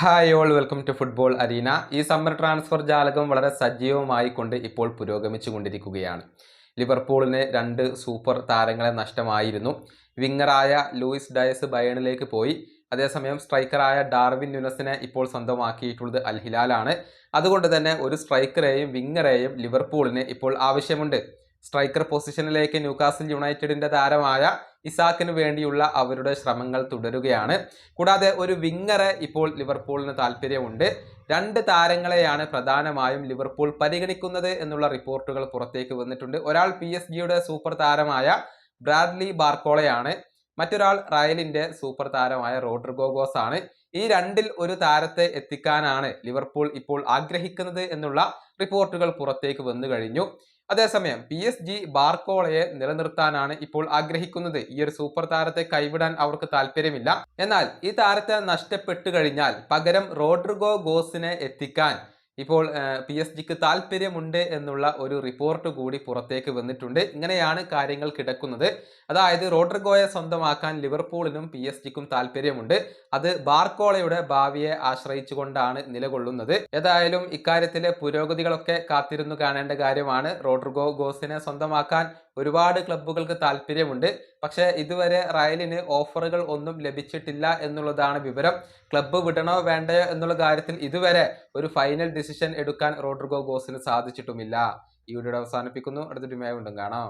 Hi all welcome to football arena ഈ summer transfer ജാലകം വളരെ സജീവമായിക്കൊണ്ട് ഇപ്പോൾ പുരോഗമിച്ചു കൊണ്ടിരിക്കുകയാണ് ലിവർപൂളിന് രണ്ട് സൂപ്പർ താരങ്ങളെ നഷ്ടമായിരുന്നു. വിങ്ങറായ ലൂയിസ് ഡയസ് ബയണിലേക്ക് പോയി. അതേസമയം സ്ട്രൈക്കറായ ഡാർവിൻ ന്യൂനസിനെ ഇപ്പോൾ സ്വന്തമാക്കിയിട്ടുള്ളത് അൽഹിലാലാണ് അതുകൊണ്ട് തന്നെ ഒരു സ്ട്രൈക്കറെയും വിങ്ങറെയും ലിവർപൂളിന് ഇപ്പോൾ ആവശ്യമുണ്ട്. സ്ട്രൈക്കർ പൊസിഷനിലേക്ക് ന്യൂകാസിൽ യുണൈറ്റഡിന്റെ താരമായ ഇസാക്കിന് വേണ്ടിയുള്ള അവരുടെ ശ്രമങ്ങൾ തുടരുകയാണ്. കൂടാതെ ഒരു വിങ്ങറെ ഇപ്പോൾ ലിവർപൂളിന് താല്പര്യമുണ്ട്. രണ്ട് താരങ്ങളെയാണ് പ്രധാനമായും ലിവർപൂൾ പരിഗണിക്കുന്നത് എന്നുള്ള റിപ്പോർട്ടുകൾ പുറത്തേക്ക് വന്നിട്ടുണ്ട്. ഒരാൾ പി എസ് ജിയുടെ സൂപ്പർ താരമായ ബ്രാഡ്ലി ബാർക്കോളയാണ്. മറ്റൊരാൾ റയലിന്റെ സൂപ്പർ താരമായ റോഡ്രിഗോഗോസ് ആണ് ഈ രണ്ടിൽ ഒരു താരത്തെ എത്തിക്കാനാണ് ലിവർപൂൾ ഇപ്പോൾ ആഗ്രഹിക്കുന്നത് എന്നുള്ള റിപ്പോർട്ടുകൾ പുറത്തേക്ക് വന്നു കഴിഞ്ഞു. അതേസമയം പി എസ് ജി ബാർക്കോളയെ നിലനിർത്താനാണ് ഇപ്പോൾ ആഗ്രഹിക്കുന്നത്. ഈ ഒരു സൂപ്പർ താരത്തെ കൈവിടാൻ അവർക്ക് താല്പര്യമില്ല. എന്നാൽ ഈ താരത്തെ നഷ്ടപ്പെട്ടു കഴിഞ്ഞാൽ പകരം റോഡ്രിഗോ ഗോസിനെ എത്തിക്കാൻ ഇപ്പോൾ പി എസ് ജിക്ക് താല്പര്യമുണ്ട് എന്നുള്ള ഒരു റിപ്പോർട്ട് കൂടി പുറത്തേക്ക് വന്നിട്ടുണ്ട്. ഇങ്ങനെയാണ് കാര്യങ്ങൾ കിടക്കുന്നത്. അതായത് റോഡ്രിഗോയെ സ്വന്തമാക്കാൻ ലിവർപൂളിനും പി എസ് ജിക്കും താല്പര്യമുണ്ട്. അത് ബാർക്കോളയുടെ ഭാവിയെ ആശ്രയിച്ചുകൊണ്ടാണ് നിലകൊള്ളുന്നത്. ഏതായാലും ഇക്കാര്യത്തിലെ പുരോഗതികളൊക്കെ കാത്തിരുന്നു കാണേണ്ട കാര്യമാണ്. റോഡ്രിഗോ ഗോസിനെ സ്വന്തമാക്കാൻ ഒരുപാട് ക്ലബ്ബുകൾക്ക് താല്പര്യമുണ്ട്. പക്ഷേ ഇതുവരെ റയലിന് ഓഫറുകൾ ഒന്നും ലഭിച്ചിട്ടില്ല എന്നുള്ളതാണ് വിവരം. ക്ലബ്ബ് വിടണോ വേണ്ടയോ എന്നുള്ള കാര്യത്തിൽ ഇതുവരെ ഒരു ഫൈനൽ ഡിസിഷൻ എടുക്കാൻ റോഡ്രിഗോ ഗോസിന് സാധിച്ചിട്ടുമില്ല. ഈ വീഡിയോ അവസാനിപ്പിക്കുന്നു. അടുത്തൊരു വീണ്ടും കാണാം.